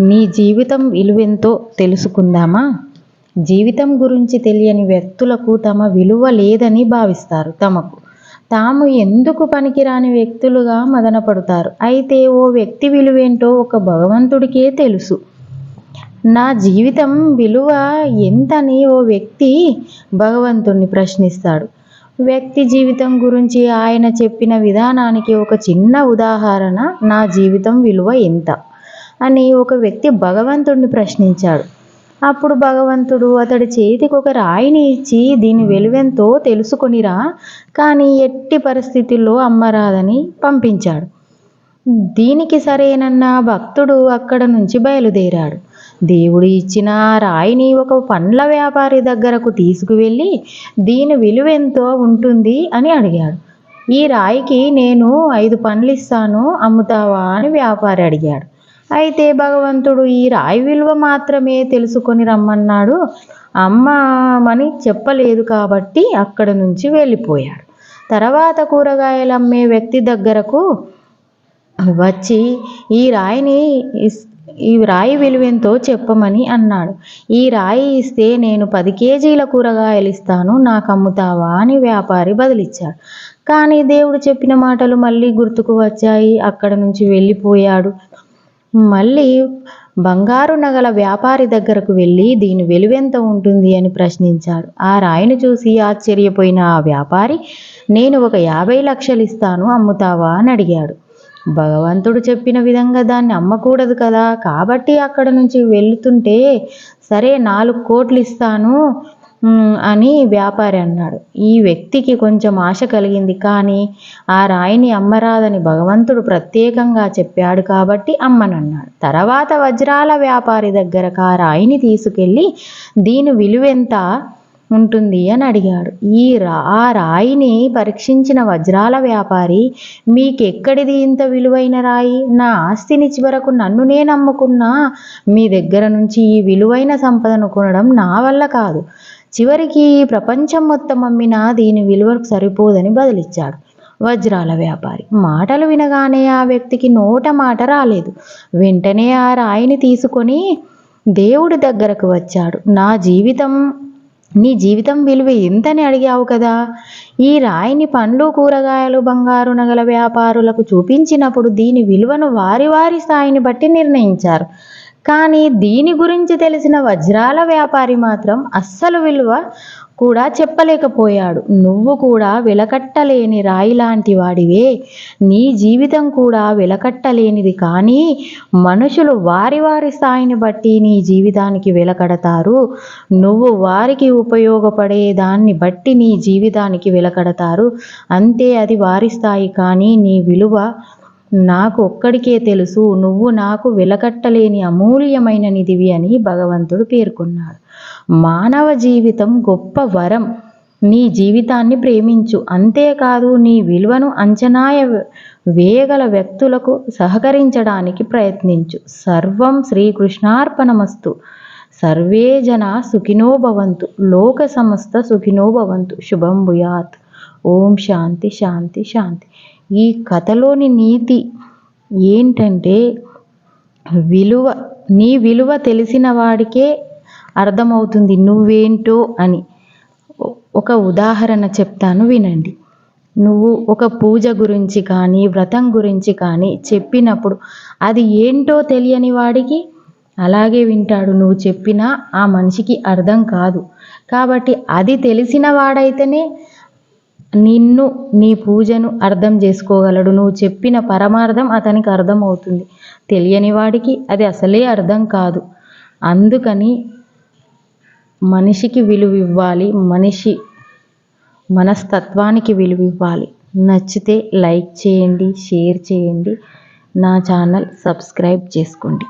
నీ జీవితం విలువెంతో తెలుసుకుందామా? జీవితం గురించి తెలియని వ్యక్తులకు తమ విలువ లేదని భావిస్తారు తమకు. తాము ఎందుకు పనికిరాని వ్యక్తులుగా మదనపడతారు? అయితే ఓ వ్యక్తి విలువేంటో ఒక భగవంతుడికే తెలుసు. నా జీవితం విలువ ఎంతని ఓ వ్యక్తి భగవంతుణ్ణి ప్రశ్నిస్తాడు. వ్యక్తి జీవితం గురించి ఆయన చెప్పిన విధానానికి ఒక చిన్న ఉదాహరణ నా జీవితం విలువ ఎంత? అని ఒక వ్యక్తి భగవంతుడిని ప్రశ్నించాడు. అప్పుడు భగవంతుడు అతడి చేతికి ఒక రాయిని ఇచ్చి దీని వెలువెంతో తెలుసుకునిరా కానీ ఎట్టి పరిస్థితుల్లో అమ్మరాదని పంపించాడు. దీనికి సరేనన్న భక్తుడు అక్కడ నుంచి బయలుదేరాడు. దేవుడు ఇచ్చిన రాయిని ఒక పండ్ల వ్యాపారి దగ్గరకు తీసుకువెళ్ళి దీని విలువెంతో ఉంటుంది అని అడిగాడు. ఈ రాయికి నేను ఐదు పండ్లు ఇస్తాను అమ్ముతావా అని వ్యాపారి అడిగాడు. అయితే భగవంతుడు ఈ రాయి విలువ మాత్రమే తెలుసుకొని రమ్మన్నాడు. అమ్మమని చెప్పలేదు కాబట్టి అక్కడ నుంచి వెళ్ళిపోయాడు. తర్వాత కూరగాయలు అమ్మే వ్యక్తి దగ్గరకు వచ్చి ఈ రాయిని ఈ రాయి విలువెంతో చెప్పమని అన్నాడు. ఈ రాయి ఇస్తే నేను పది కేజీల కూరగాయలు ఇస్తాను నాకు అమ్ముతావా అని వ్యాపారి బదిలిచ్చాడు. కానీ దేవుడు చెప్పిన మాటలు మళ్ళీ గుర్తుకు వచ్చాయి. అక్కడ నుంచి వెళ్ళిపోయాడు. మళ్ళీ బంగారు నగల వ్యాపారి దగ్గరకు వెళ్ళి దీని వెలువెంత ఉంటుంది అని ప్రశ్నించాడు. ఆ రాయిని చూసి ఆశ్చర్యపోయిన ఆ వ్యాపారి నేను ఒక యాభై లక్షలు ఇస్తాను అమ్ముతావా? అని అడిగాడు. భగవంతుడు చెప్పిన విధంగా దాన్ని అమ్మకూడదు కదా. కాబట్టి అక్కడ నుంచి వెళుతుంటే సరే నాలుగు కోట్లు ఇస్తాను అని వ్యాపారి అన్నాడు. ఈ వ్యక్తికి కొంచెం ఆశ కలిగింది. కానీ ఆ రాయిని అమ్మరాదని భగవంతుడు ప్రత్యేకంగా చెప్పాడు కాబట్టి అమ్మనన్నాడు. తర్వాత వజ్రాల వ్యాపారి దగ్గరకు ఆ రాయిని తీసుకెళ్ళి దీని విలువెంత ఉంటుంది? అని అడిగాడు. ఈ రా ఆ రాయిని పరీక్షించిన వజ్రాల వ్యాపారి మీకెక్కడిది ఇంత విలువైన రాయి? నా ఆస్తిని చివరకు నన్ను నేను అమ్ముకున్నా మీ దగ్గర నుంచి ఈ విలువైన సంపదను కొనడం నా వల్ల కాదు. చివరికి ప్రపంచం మొత్తం అమ్మినా దీని విలువకు సరిపోదని బదిలిచ్చాడు. వజ్రాల వ్యాపారి. మాటలు వినగానే ఆ వ్యక్తికి నోట మాట రాలేదు. వెంటనే ఆ రాయిని తీసుకొని దేవుడి దగ్గరకు వచ్చాడు. నా జీవితం నీ జీవితం విలువ ఎంతని అడిగావు కదా? ఈ రాయిని పండ్లు కూరగాయలు బంగారు నగల వ్యాపారులకు చూపించినప్పుడు దీని విలువను వారి వారి స్థాయిని బట్టి నిర్ణయించారు. కానీ దీని గురించి తెలిసిన వజ్రాల వ్యాపారి మాత్రం అస్సలు విలువ కూడా చెప్పలేకపోయాడు. నువ్వు కూడా వెలకట్టలేని రాయి లాంటి వాడివే. నీ జీవితం కూడా వెలకట్టలేనిది కానీ మనుషులు వారి వారి స్థాయిని బట్టి నీ జీవితానికి వెలకడతారు. నువ్వు వారికి ఉపయోగపడే దాన్ని బట్టి నీ జీవితానికి వెలకడతారు. అంతే అది వారి స్థాయి కానీ నీ విలువ నాకు ఒక్కడికే తెలుసు నువ్వు నాకు వెలకట్టలేని అమూల్యమైన నిధివి అని భగవంతుడు పేర్కొన్నాడు. మానవ జీవితం గొప్ప వరం. నీ జీవితాన్ని ప్రేమించు. అంతేకాదు నీ విలువను అంచనాయ వేయగల వ్యక్తులకు సహకరించడానికి ప్రయత్నించు. సర్వం శ్రీకృష్ణార్పణమస్తు. సర్వే జన సుఖినో భవంతు. లోక సమస్త సుఖినో భవంతు. శుభం భూయాత్. ఓం శాంతి శాంతి శాంతి. ఈ కథలోని నీతి ఏంటంటే విలువ నీ విలువ తెలిసిన వాడికే అర్థమవుతుంది నువ్వేంటో అని. ఒక ఉదాహరణ చెప్తాను వినండి. నువ్వు ఒక పూజ గురించి కానీ వ్రతం గురించి కానీ చెప్పినప్పుడు అది ఏంటో తెలియని వాడికి అలాగే వింటాడు. నువ్వు చెప్పినా ఆ మనిషికి అర్థం కాదు. కాబట్టి అది తెలిసిన వాడైతేనే నిన్ను నీ పూజను అర్థం చేసుకోగలడు. నువ్వు చెప్పిన పరమార్థం అతనికి అర్థం అవుతుంది తెలియని వాడికి అది అసలే అర్థం కాదు. అందుకని మనిషికి విలువ ఇవ్వాలి మనిషి మనస్తత్వానికి విలువ ఇవ్వాలి నచ్చితే లైక్ చేయండి షేర్ చేయండి. నా ఛానల్ సబ్స్క్రైబ్ చేసుకోండి.